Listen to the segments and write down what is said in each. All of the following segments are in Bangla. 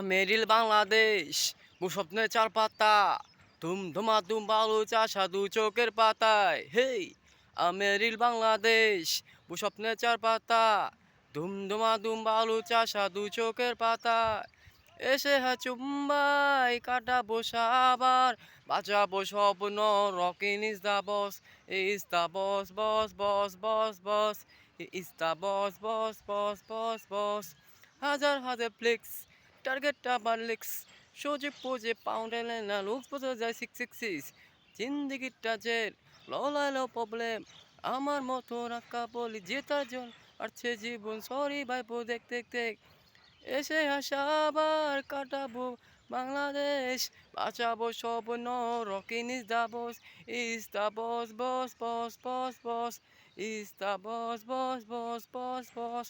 আমেরিল বাংলাদেশ স্বপ্নের চার পাতা তুম ধুমা তুম বালু চাষা দু চোখের পাতায়। হেই আমেরিল বাংলাদেশ স্বপ্নের চার পাতা ধুম ধুমা দুম বালু চাষা দু চোখের পাতায়। এসে হা চুম্বাই, কাটাবো সাবার, বাঁচাবো স্বপ্ন, rocking is the boss the boss boss boss boss boss the boss boss boss boss boss. হাজার হাজার ফ্লেক্স টার্গেট আবার সোজে পোজে পাউন্ডে না বোঝা যায় সিক্স সিক্স সিক্স জিন্দিগিটা জেল ললাইলো প্রবলেম আমার মতো রাখা বলি জেতার জন্য আরছে জীবন সরি ভাইপো দেখ দেখ দেখ এসে হাসা আবার কাটাবো বাংলাদেশ বাঁচাবো সব rocking is the boss the boss boss boss boss boss the boss boss boss boss boss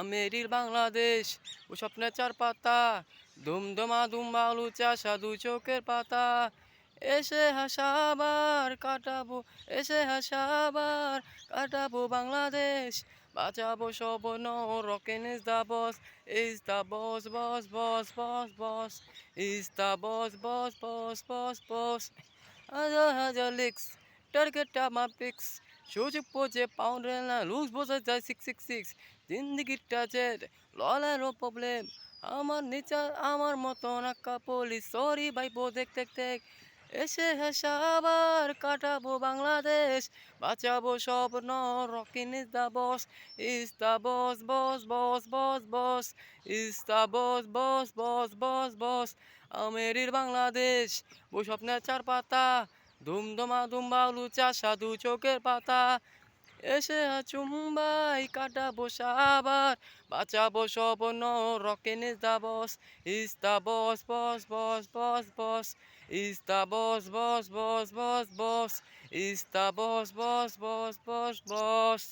আমেরির Bangladesh, ও স্বপ্নের চার পাতা দুমদমা দুম্বালু চাষা দু চোখের পাতা। এসে হাসাবার কাটাবো, এসে হাসাবার কাটাবো বাংলাদেশ। বাঁচাবো স্বপ্ন rocking is the boss is the boss boss boss boss boss is the boss boss boss boss boss হাজার হাজার লিক্স টার্গেট আমার পিক্স সুযোগ পোজে পাউন্ডে না লুজ বোঝা যায় সিক্স সিক্স সিক্স জিন্দিগিটা জেদ ললারও প্রবলেম আমার নিচা আমার মতো নাক্কা পুলিশ সরি ভাই বো দেখ দেখ দেখ এসে হেসা আবার কাটাবো বাংলাদেশ বাঁচাবো স্বপ্ন rocking is the boss is the boss boss boss boss boss is the boss boss boss boss boss আমেরির Bangladesh বই স্বপ্নের চার পাতা ধুমধুমা ধুমবাউলু চাষা সাধু চোখের পাতা। এসে চুম্বাই কাটা সাবার। বাঁচাবো বন is the boss ইস্তা boss boss boss boss boss. ইস্তা boss boss boss boss boss. ইস্তা boss boss boss boss boss.